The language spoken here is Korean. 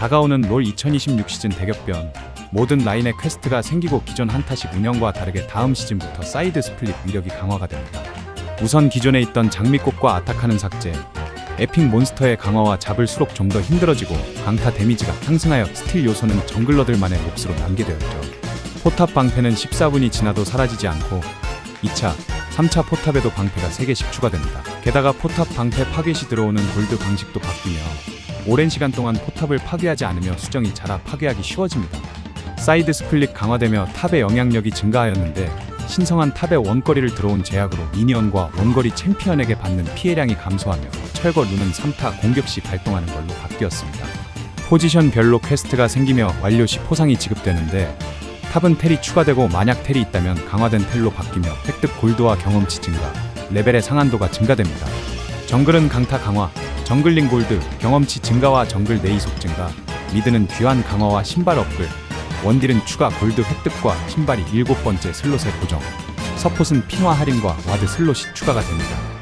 다가오는 롤 2026 시즌 대격변 모든 라인의 퀘스트가 생기고 기존 한타식 운영과 다르게 다음 시즌부터 사이드 스플릿 위력이 강화가 됩니다. 우선 기존에 있던 장미꽃과 아타카는 삭제, 에픽 몬스터의 강화와 잡을수록 좀 더 힘들어지고 강타 데미지가 상승하여 스틸 요소는 정글러들만의 몫으로 남게 되었죠. 포탑 방패는 14분이 지나도 사라지지 않고 2차, 3차 포탑에도 방패가 3개씩 추가됩니다. 게다가 포탑 방패 파괴시 들어오는 골드 방식도 바뀌며 오랜 시간 동안 포탑을 파괴하지 않으며 수정이 자라 파괴하기 쉬워집니다. 사이드 스플릿 강화되며 탑의 영향력이 증가하였는데 신성한 탑의 원거리를 들어온 제약으로 미니언과 원거리 챔피언에게 받는 피해량이 감소하며 철거 룬은 3타 공격 시 발동하는 걸로 바뀌었습니다. 포지션별로 퀘스트가 생기며 완료 시 포상이 지급되는데 탑은 텔이 추가되고 만약 텔이 있다면 강화된 텔로 바뀌며 획득 골드와 경험치 증가, 레벨의 상한도가 증가됩니다. 정글은 강타 강화, 정글링 골드, 경험치 증가와 정글 내이속 증가, 미드는 귀환 강화와 신발 업글, 원딜은 추가 골드 획득과 신발이 일곱 번째 슬롯의 고정, 서폿은 핑화 할인과 와드 슬롯이 추가가 됩니다.